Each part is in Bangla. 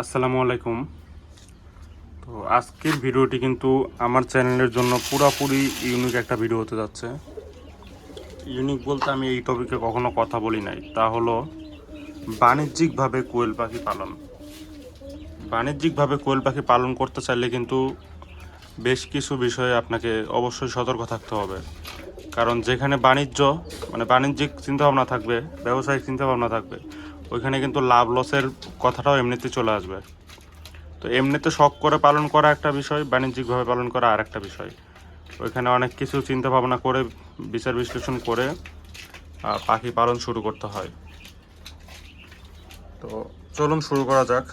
আসসালামু আলাইকুম। তো আজকের ভিডিওটি কিন্তু আমার চ্যানেলের জন্য পুরাপুরি ইউনিক একটা ভিডিও হতে যাচ্ছে। ইউনিক বলতে আমি এই টপিকে কখনো কথা বলি নাই। তা হলো বাণিজ্যিকভাবে কোয়েল পাখি পালন। বাণিজ্যিকভাবে কোয়েল পাখি পালন করতে চাইলে কিন্তু বেশ কিছু বিষয়ে আপনাকে অবশ্যই সতর্ক থাকতে হবে। কারণ যেখানে বাণিজ্য মানে বাণিজ্যিক চিন্তাভাবনা থাকবে, ব্যবসায়িক চিন্তাভাবনা থাকবে ওইখানে কিন্তু লাভ লসের কথাটাও এমনিতে চলে আসবে। তো এমনিতে শখ করে পালন করা একটা বিষয়, বাণিজ্যিকভাবে পালন করা আর একটা বিষয়। ওইখানে অনেক কিছু চিন্তা ভাবনা করে, বিচার বিশ্লেষণ করে পাখি পালন শুরু করতে হয়। তো চলুন শুরু করা যাক।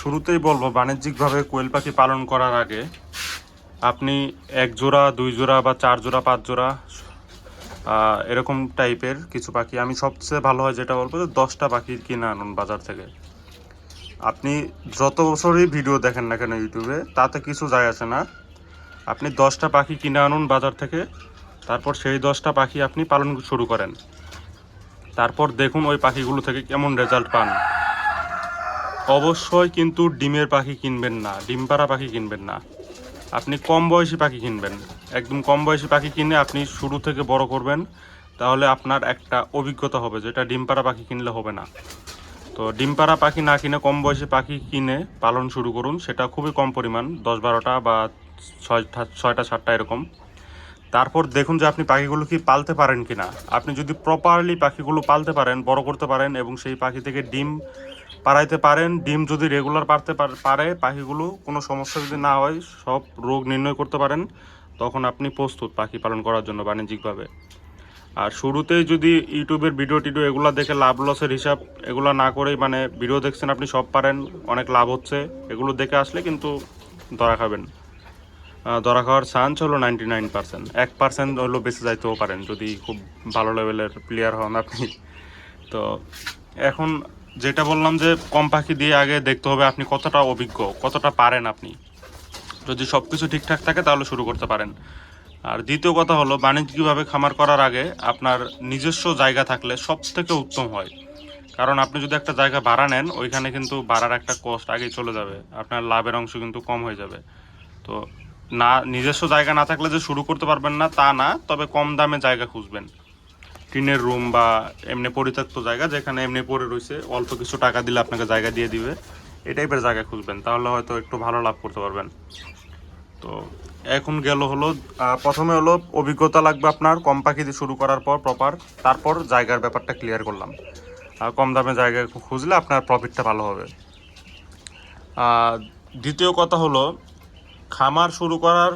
শুরুতেই বলব, বাণিজ্যিকভাবে কোয়েল পাখি পালন করার আগে আপনি এক জোড়া, দুই জোড়া বা চার জোড়া, পাঁচ জোড়া এরকম টাইপের কিছু পাখি। আমি সবচেয়ে ভালো হয় যেটা বলব যে দশটা পাখি কিনে আনুন বাজার থেকে। আপনি যত বছরই ভিডিও দেখেন না কেন ইউটিউবে, তাতে কিছু যায় আসে না। আপনি দশটা পাখি কিনে আনুন বাজার থেকে, তারপর সেই দশটা পাখি আপনি পালন শুরু করেন। তারপর দেখুন ওই পাখিগুলো থেকে কেমন রেজাল্ট পান। অবশ্যই কিন্তু ডিমের পাখি কিনবেন না, ডিম পাড়া পাখি কিনবেন না। আপনি কম বয়সী পাখি কিনবেন। একদম কম বয়সী পাখি কিনে আপনি শুরু থেকে বড় করবেন, তাহলে আপনার একটা অভিজ্ঞতা হবে যেটা ডিম পাড়া পাখি কিনলে হবে না। তো ডিম পাড়া পাখি না কিনে কম বয়সী পাখি কিনে পালন শুরু করুন, সেটা খুবই কম পরিমাণ, দশ বারোটা বা ছয়টা ছয়টা, সাতটা এরকম। তারপর দেখুন যে আপনি পাখিগুলো কি পালতে পারেন কিনা। আপনি যদি প্রপারলি পাখিগুলো পালতে পারেন, বড় করতে পারেন এবং সেই পাখি থেকে ডিম পাড়াইতে পারেন, ডিম যদি রেগুলার পারতে পার- পারে, পাখিগুলো কোনো সমস্যা যদি না হয়, সব রোগ নির্ণয় করতে পারেন। তখন আপনি প্রস্তুত পাখি পালন করার জন্য বাণিজ্যিকভাবে। আর শুরুতেই যদি ইউটিউবের ভিডিও টিডিও এগুলো দেখে লাভ লসের হিসাব এগুলো না করেই মানে ভিডিও দেখছেন আপনি, সব পারেন, অনেক লাভ হচ্ছে, এগুলো দেখে আসলে কিন্তু ধরা খাবেন। ধরা খাওয়ার চান্স হলো নাইনটি নাইন পার্সেন্ট এক পার্সেন্ট হলো বেঁচে যাইতেও পারেন যদি খুব ভালো লেভেলের প্লেয়ার হন আপনি। তো এখন যেটা বললাম যে কম পাখি দিয়ে আগে দেখতে হবে আপনি কতটা অভিজ্ঞ, কতটা পারেন আপনি। যদি সব কিছু ঠিকঠাক থাকে, তাহলে শুরু করতে পারেন। আর দ্বিতীয় কথা হলো, বাণিজ্যিকভাবে খামার করার আগে আপনার নিজস্ব জায়গা থাকলে সব থেকে উত্তম হয়। কারণ আপনি যদি একটা জায়গা ভাড়া নেন, ওইখানে কিন্তু ভাড়ার একটা কস্ট আগেই চলে যাবে। আপনার লাভের অংশ কিন্তু কম হয়ে যাবে। তো না, নিজস্ব জায়গা না থাকলে যে শুরু করতে পারবেন না, তা না, তবে কম দামে জায়গা খুঁজবেন। টিনের রুম বা এমনি পরিত্যক্ত জায়গা, যেখানে এমনি পড়ে রয়েছে, অল্প কিছু টাকা দিলে আপনাকে জায়গা দিয়ে দিবে। এই টাইপের জায়গা খুঁজবেন, তাহলে হয়তো একটু ভালো লাভ করতে পারবেন। তো এখন গেল হলো প্রথমে হলো অভিজ্ঞতা লাগবে আপনার, কম পাখি দিয়ে শুরু করার পর প্রপার তারপর জায়গার ব্যাপারটা ক্লিয়ার করলাম। কম দামে জায়গা খুঁজলে আপনার প্রফিটটা ভালো হবে। দ্বিতীয় কথা হলো, খামার শুরু করার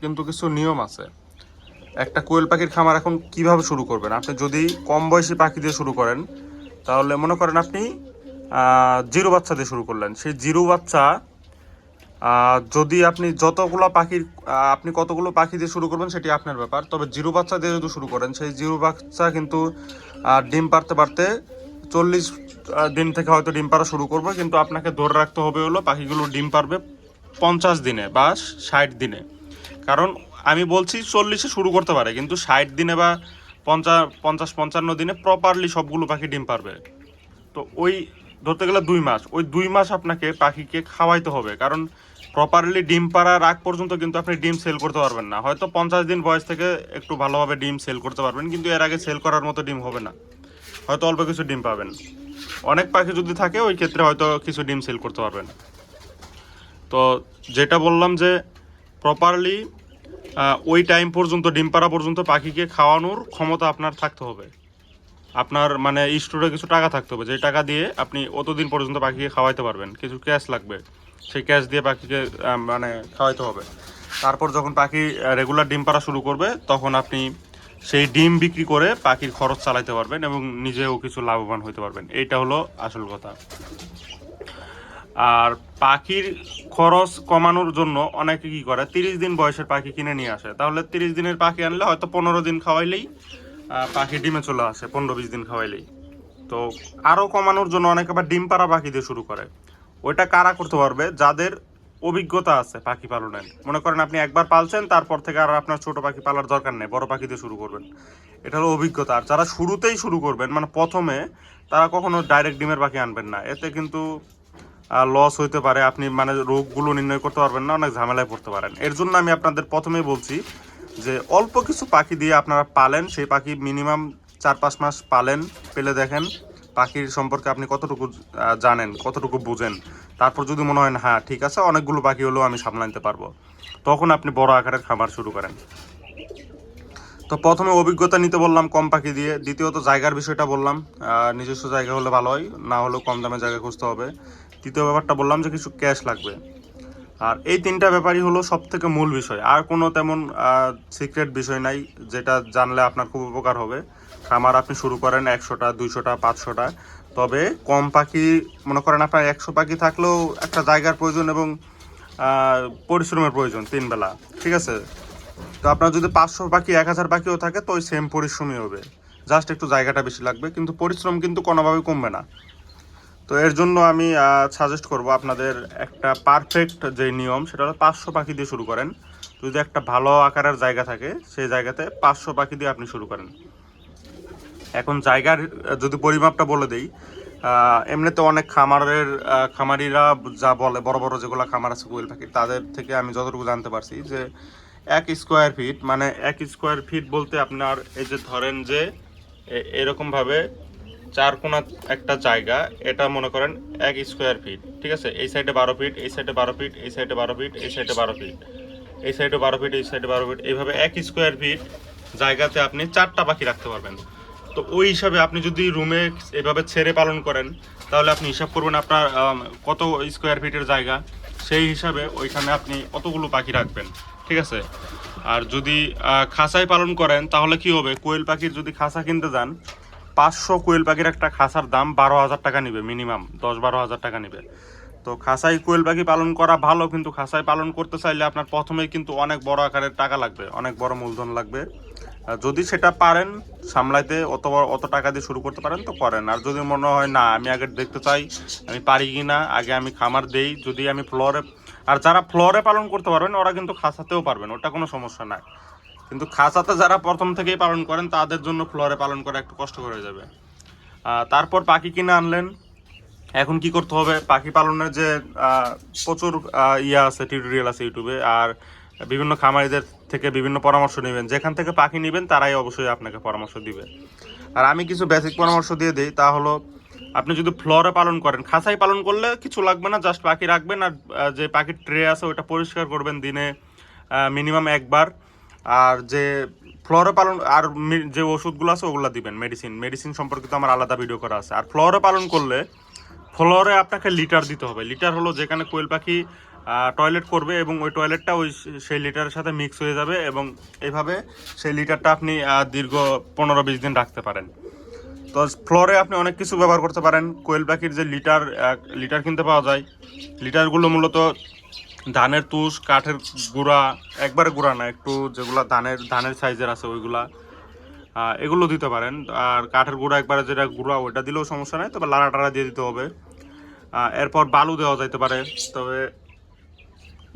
কিন্তু কিছু নিয়ম আছে। একটা কোয়েল পাখির খামার এখন কীভাবে শুরু করবেন? আপনি যদি কম বয়সী পাখি দিয়ে শুরু করেন, তাহলে মনে করেন আপনি জিরো বাচ্চা দিয়ে শুরু করলেন। সেই জিরো বাচ্চা যদি আপনি যতগুলো পাখির আপনি কতগুলো পাখি দিয়ে শুরু করবেন সেটি আপনার ব্যাপার। তবে জিরো বাচ্চা দিয়ে যদি শুরু করেন, সেই জিরো বাচ্চা কিন্তু ডিম পারতে পারতে চল্লিশ দিন থেকে হয়তো ডিম পাড়া শুরু করবে, কিন্তু আপনাকে ধরে রাখতে হবে হলো পাখিগুলো ডিম পারবে পঞ্চাশ দিনে বা ষাট দিনে। কারণ আমি বলছি চল্লিশে শুরু করতে পারে, কিন্তু ষাট দিনে বা পঞ্চাশ পঞ্চাশ, পঞ্চান্ন দিনে প্রপারলি সবগুলো পাখি ডিম পারবে তো ওই ধরতে গেলে দুই মাস। ওই দুই মাস আপনাকে পাখিকে খাওয়াইতে হবে। কারণ প্রপারলি ডিম পাড়ার আগ পর্যন্ত কিন্তু আপনি ডিম সেল করতে পারবেন না। হয়তো পঞ্চাশ দিন বয়স থেকে একটু ভালোভাবে ডিম সেল করতে পারবেন, কিন্তু এর আগে সেল করার মতো ডিম হবে না। হয়তো অল্প কিছু ডিম পাবেন। অনেক পাখি যদি থাকে, ওই ক্ষেত্রে হয়তো কিছু ডিম সেল করতে পারবেন। তো যেটা বললাম যে প্রপারলি ওই টাইম পর্যন্ত, ডিম পাড়া পর্যন্ত পাখিকে খাওয়ানোর ক্ষমতা আপনার থাকতে হবে। আপনার মানে স্টোরে কিছু টাকা থাকতে হবে। যে টাকা দিয়ে আপনি অতদিন পর্যন্ত পাখিকে খাওয়াইতে পারবেন, কিছু ক্যাশ লাগবে। সেই ক্যাশ দিয়ে পাখিকে মানে খাওয়াইতে হবে। তারপর যখন পাখি রেগুলার ডিম পাড়া শুরু করবে, তখন আপনি সেই ডিম বিক্রি করে পাখির খরচ চালাইতে পারবেন এবং নিজেও কিছু লাভবান হতে পারবেন। এইটা হলো আসল কথা। আর পাখির খরচ কমানোর জন্য অনেকে কি করে, তিরিশ দিন বয়সের পাখি কিনে নিয়ে আসে। তাহলে তিরিশ দিনের পাখি আনলে হয়তো পনেরো দিন খাওয়াইলেই পাখি ডিমে চলে আসে, পনেরো বিশ দিন খাওয়াইলেই। তো আরও কমানোর জন্য অনেকে আবার ডিম পাড়া পাখি দিয়ে শুরু করে। ওইটা কারা করতে পারবে? যাদের অভিজ্ঞতা আছে পাখি পালনের। মনে করেন আপনি একবার পালছেন, তারপর থেকে আর আপনার ছোট পাখি পালার দরকার নেই, বড় পাখি দিয়ে শুরু করবেন। এটা হলো অভিজ্ঞতা। আর যারা শুরুতেই শুরু করবেন মানে প্রথমে তারা কখনো ডাইরেক্ট ডিমের পাখি আনবেন না। এতে কিন্তু লস হইতে পারে। আপনি মানে রোগগুলো নির্ণয় করতে পারবেন না, অনেক ঝামেলায় পড়তে পারেন। এর জন্য আমি আপনাদের প্রথমেই বলছি যে অল্প কিছু পাখি দিয়ে আপনারা পালেন, সেই পাখি মিনিমাম চার পাঁচ মাস পালেন, পেলে দেখেন পাখির সম্পর্কে আপনি কতটুকু জানেন, কতটুকু বুঝেন। তারপর যদি মনে হয় হ্যাঁ ঠিক আছে, অনেকগুলো পাখি হলেও আমি সামলা নিতে পারব, তখন আপনি বড় আকারের খামার শুরু করেন। তো প্রথমে অভিজ্ঞতা নিতে বললাম কম পাখি দিয়ে। দ্বিতীয়ত জায়গার বিষয়টা বললাম নিজস্ব জায়গা হলে ভালো হয়, না হলেও কম দামে জায়গা খুঁজতে হবে। তৃতীয় ব্যাপারটা বললাম যে কিছু ক্যাশ লাগবে। আর এই তিনটা ব্যাপারই হলো সব থেকে মূল বিষয়। আর কোনো তেমন সিক্রেট বিষয় নাই, যেটা জানলে আপনার খুব উপকার হবে। খামার আপনি শুরু করেন একশোটা, দুইশোটা, পাঁচশোটা। তবে কম পাখি, মনে করেন আপনার একশো পাখি থাকলেও একটা জায়গার প্রয়োজন এবং পরিশ্রমের প্রয়োজন তিন বেলা, ঠিক আছে? তো আপনার যদি পাঁচশো পাখি, এক হাজার পাখিও থাকে, তো ওই সেম পরিশ্রমই হবে। জাস্ট একটু জায়গাটা বেশি লাগবে, কিন্তু পরিশ্রম কিন্তু কোনোভাবেই কমবে না। তো এর জন্য আমি সাজেস্ট করব আপনাদের একটা পারফেক্ট যে নিয়ম, সেটা হলো পাঁচশো পাখি দিয়ে শুরু করেন। যদি একটা ভালো আকারের জায়গা থাকে, সেই জায়গাতে পাঁচশো পাখি দিয়ে আপনি শুরু করেন। এখন জায়গার, যদি পরিমাপটা বলে দেই এমনিতে অনেক খামারের খামারিরা যা বলে, বড় বড় যেগুলো খামার আছে কোয়েল পাখি, তাদের থেকে আমি যতটুকু জানতে পারছি যে এক স্কোয়ার ফিট মানে এক স্কোয়ার ফিট বলতে আপনার এই যে ধরেন যে এরকমভাবে চার কোনা একটা জায়গা, এটা মনে করেন এক স্কোয়ার ফিট ঠিক আছে? এই সাইডে বারো ফিট এই সাইডে বারো ফিট এই সাইডে বারো ফিট এই সাইডে বারো ফিট এই সাইডে বারো ফিট এই সাইডে বারো ফিট এইভাবে এক স্কোয়ার ফিট জায়গাতে আপনি চারটা পাখি রাখতে পারবেন। তো ওই হিসাবে আপনি যদি রুমে এভাবে ছেড়ে পালন করেন, তাহলে আপনি হিসাব করবেন আপনার কত স্কোয়ার ফিটের জায়গা, সেই হিসাবে ওইখানে আপনি কতগুলো পাখি রাখবেন, ঠিক আছে? আর যদি খাঁচায় পালন করেন, তাহলে কি হবে? কোয়েল পাখির যদি খাসা কিনতে যান পাঁচশো কোয়েল পাখির একটা খাসার দাম বারো হাজার টাকা নিবে মিনিমাম দশ বারো হাজার টাকা নিবে। তো খাঁচাই কোয়েল পাখি পালন করা ভালো, কিন্তু খাঁচায় পালন করতে চাইলে আপনার প্রথমেই কিন্তু অনেক বড় আকারের টাকা লাগবে, অনেক বড় মূলধন লাগবে। যদি সেটা পারেন, সামলাইতে অত অত টাকা দিয়ে শুরু করতে পারেন, তো করেন। আর যদি মনে হয়, না, আমি আগে দেখতে চাই, আমি পারি কি না, আগে আমি খামার দেই, যদি আমি ফ্লোরে আর যারা ফ্লোরে পালন করতে পারবেন, ওরা কিন্তু খাসাতেও পারবেন, ওটা কোনো সমস্যা নাই। কিন্তু খাঁচাতে যারা প্রথম থেকেই পালন করেন, তাদের জন্য ফ্লোরে পালন করা একটু কষ্ট হয়ে যাবে। তারপর পাখি কিনে আনলেন। এখন কি করতে হবে? পাখি পালনের যে প্রচুর ইয়া আছে টিউটোরিয়াল আছে ইউটিউবে আর বিভিন্ন খামারিদের থেকে বিভিন্ন পরামর্শ নেবেন। যেখান থেকে পাখি নেবেন, তারাই অবশ্যই আপনাকে পরামর্শ দিবে। আর আমি কিছু বেসিক পরামর্শ দিয়ে দিই, তা হলো, আপনি যদি ফ্লোরে পালন করেন খাঁচাই পালন করলে কিছু লাগবে না জাস্ট পাখি রাখবেন, আর যে পাখির ট্রে আছে ওটা পরিষ্কার করবেন দিনে মিনিমাম একবার। আর যে ফ্লোরে পালন, আর যে ওষুধগুলো আছে ওগুলো দিবেন মেডিসিন মেডিসিন সম্পর্কিত আমার আলাদা ভিডিও করা আছে। আর ফ্লোরে পালন করলে ফ্লোরে আপনাকে লিটার দিতে হবে। লিটার হলো যেখানে কোয়েল পাখি টয়লেট করবে এবং ওই টয়লেটটা ওই সেই লিটারের সাথে মিক্স হয়ে যাবে এবং এইভাবে সেই লিটারটা আপনি দীর্ঘ পনেরো বিশ দিন রাখতে পারেন। তো ফ্লোরে আপনি অনেক কিছু ব্যবহার করতে পারেন। কোয়েল পাখির যে লিটার লিটার কিনতে পাওয়া যায়। লিটারগুলো মূলত ধানের তুষ, কাঠের গুঁড়া, একবারে গুঁড়া না, একটু যেগুলো ধানের ধানের সাইজের আছে ওইগুলা এগুলো দিতে পারেন। আর কাঠের গুঁড়া একবারে যেটা গুঁড়া, ওইটা দিলেও সমস্যা নাই, তবে লাড়া টাড়া দিয়ে দিতে হবে। এরপর বালু দেওয়া যাইতে পারে, তবে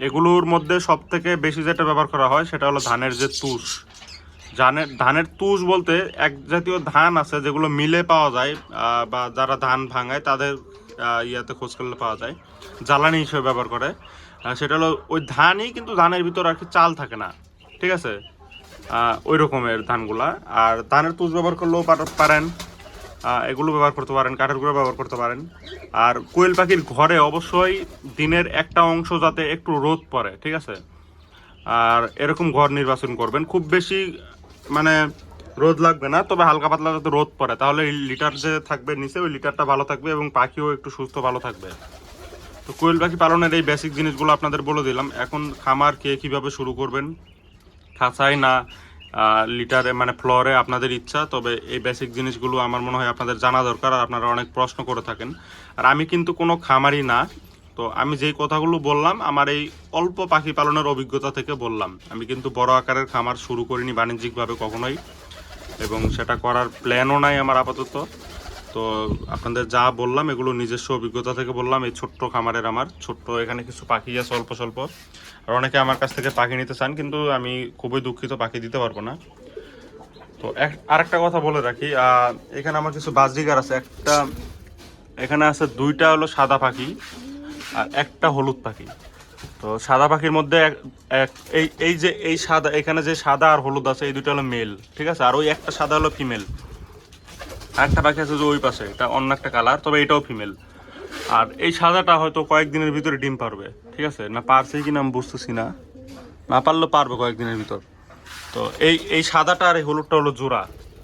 এগুলোর মধ্যে সব থেকে বেশি যেটা ব্যবহার করা হয়, সেটা হলো ধানের যে তুষ। ধানের ধানের তুষ বলতে এক জাতীয় ধান আছে, যেগুলো মিলে পাওয়া যায় বা যারা ধান ভাঙায়, তাদের ইয়াতে খোঁজ করলে পাওয়া যায়। জ্বালানি হিসেবে ব্যবহার করে। সেটা হলো ওই ধানই কিন্তু ধানের ভিতর আর কি চাল থাকে না। ঠিক আছে? ওই রকমের ধানগুলা। আর ধানের তুষ ব্যবহার করলেও পার- পারেন। এগুলো ব্যবহার করতে পারেন কাঠের গুঁড়ো ব্যবহার করতে পারেন। আর কোয়েল পাখির ঘরে অবশ্যই দিনের একটা অংশ যাতে একটু রোদ পড়ে, ঠিক আছে? আর এরকম ঘর নির্বাচন করবেন। খুব বেশি মানে রোদ লাগবে না, তবে হালকা পাতলা যাতে রোদ পড়ে। তাহলে লিটার যে থাকবে নিচে, ওই লিটারটা ভালো থাকবে এবং পাখিও একটু সুস্থ ভালো থাকবে। তো কোয়েল পাখি পালনের এই বেসিক জিনিসগুলো আপনাদের বলে দিলাম। এখন খামার কে কীভাবে শুরু করবেন? খাঁচায় না লিটারে মানে ফ্লোরে আপনাদের ইচ্ছা, তবে এই বেসিক জিনিসগুলো আমার মনে হয় আপনাদের জানা দরকার আর আপনারা অনেক প্রশ্ন করে থাকেন। আর আমি কিন্তু কোনো খামারই না, তো আমি যেই কথাগুলো বললাম, আমার এই অল্প পাখি পালনের অভিজ্ঞতা থেকে বললাম। আমি কিন্তু বড় আকারের খামার শুরু করিনি বাণিজ্যিকভাবে কখনোই, এবং সেটা করার প্ল্যানও নাই আমার আপাতত। তো আপনাদের যা বললাম, এগুলো নিজস্ব অভিজ্ঞতা থেকে বললাম, এই ছোট্ট খামারের আমার। ছোট্ট, এখানে কিছু পাখি আছে অল্প স্বল্প। আর অনেকে আমার কাছ থেকে পাখি নিতে চান, কিন্তু আমি খুবই দুঃখিত, পাখি দিতে পারব না। তো এক- আরেকটা কথা বলে রাখি এখানে আমার কিছু বাজরিগার আছে। একটা, এখানে আছে দুইটা হলো সাদা পাখি আর একটা হলুদ পাখি। তো সাদা পাখির মধ্যে এই এই যে, এই সাদা, এখানে যে সাদা আর হলুদ আছে, এই দুটো হলো মেল ঠিক আছে? আর ওই একটা সাদা হলো ফিমেল আর একটা পাখি আছে যে ওই পাশে, এটা অন্য একটা কালার তবে এটাও ফিমেল আর এই সাদাটা হয়তো কয়েকদিনের ভিতরে ডিম পারবে, ঠিক আছে? না পারছে কি না আমি বুঝতেছি না। না পারলেও পারবে কয়েকদিনের ভিতর। তো এই এই সাদাটা আর এই হলুদটা হলো জোড়া,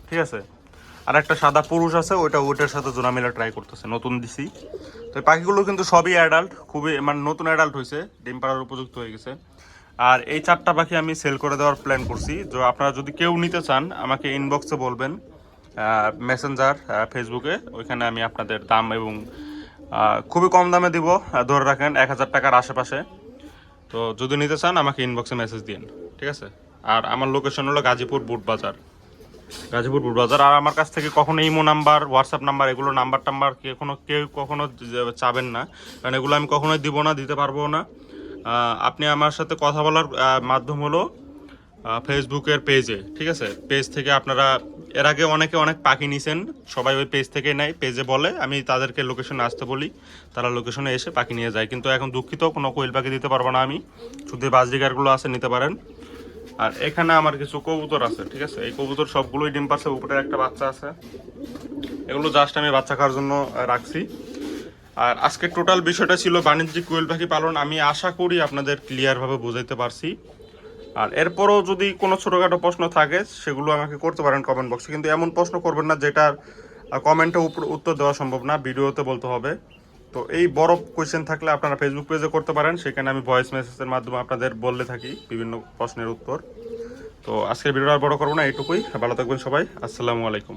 ঠিক আছে? আর একটা সাদা পুরুষ আছে, ওইটা ওইটার সাথে জোড়া মেলা ট্রাই করতেছে, নতুন দিছি। তো এই পাখিগুলো কিন্তু সবই অ্যাডাল্ট খুবই মানে নতুন অ্যাডাল্ট হয়েছে ডিম পাড়ার উপযুক্ত হয়ে গেছে। আর এই চারটা পাখি আমি সেল করে দেওয়ার প্ল্যান করছি। তো আপনারা যদি কেউ নিতে চান, আমাকে ইনবক্সে বলবেন। মেসেঞ্জার ফেসবুকে ওইখানে আমি আপনাদের দাম এবং খুবই কম দামে দিব ধরে রাখেন এক হাজার টাকার আশেপাশে। তো যদি নিতে চান, আমাকে ইনবক্সে মেসেজ দিন, ঠিক আছে? আর আমার লোকেশন হলো গাজীপুর বুট বাজার। গাজীপুর বুট বাজার, আর আমার কাছ থেকে কখনো ইমো নাম্বার হোয়াটসঅ্যাপ নাম্বার, এগুলো নাম্বার টাম্বার কখনো কেউ কখনো চাবেন না। কারণ এগুলো আমি কখনোই দিব না, দিতে পারব না। আপনি আমার সাথে কথা বলার মাধ্যম হলো ফেসবুকের পেজে, ঠিক আছে? পেজ থেকে আপনারা, এর আগে অনেকে অনেক পাখি নিছেন, সবাই ওই পেজ থেকে নেয়, পেজে বলে, আমি তাদেরকে লোকেশনে আসতে বলি, তারা লোকেশনে এসে পাখি নিয়ে যায়। কিন্তু এখন দুঃখিত, কোনো কোয়েল পাখি দিতে পারব না আমি। শুধু বাজরিকারগুলো আছে, নিতে পারেন। আর এখানে আমার কিছু কবুতর আছে, ঠিক আছে? এই কবুতর সবগুলোই ডিম পারছে উপরে একটা বাচ্চা আছে। এগুলো জাস্ট আমি বাচ্চা খাওয়ার জন্য রাখছি। আর আজকে টোটাল বিষয়টা ছিল বাণিজ্যিক কোয়েল পাখি পালন। আমি আশা করি আপনাদের ক্লিয়ারভাবে বোঝাইতে পারছি। আর এরপরও যদি কোনো ছোটোখাটো প্রশ্ন থাকে, সেগুলো আমাকে করতে পারেন কমেন্ট বক্সে কিন্তু এমন প্রশ্ন করবেন না যেটার কমেন্টে উত্তর দেওয়া সম্ভব না, ভিডিওতে বলতে হবে। তো এই বড় কোয়েশ্চেন থাকলে আপনারা ফেসবুক পেজে করতে পারেন, সেখানে আমি ভয়েস মেসেজের মাধ্যমে আপনাদের বললে থাকি বিভিন্ন প্রশ্নের উত্তর। তো আজকের ভিডিওটা আর বড় করব না, এইটুকুই। ভালো থাকবেন সবাই। আসসালামু আলাইকুম।